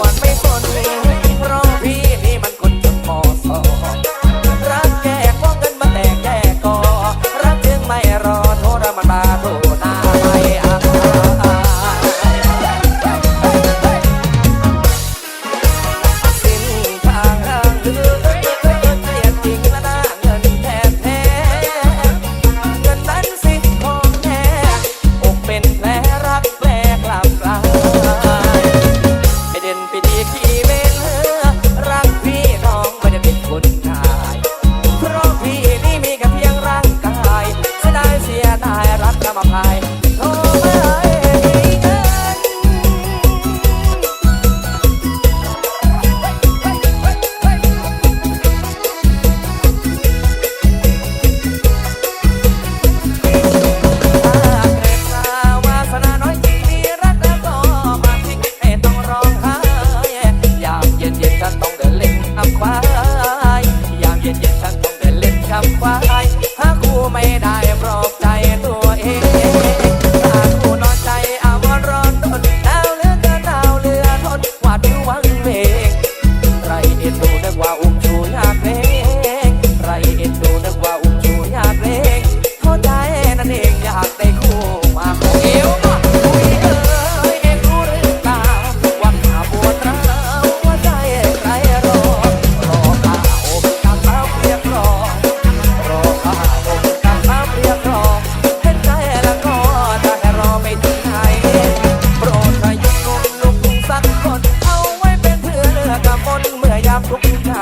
วนไม่สนร้อพี่ จำไว้หาคู่ไม่ได้ Africa.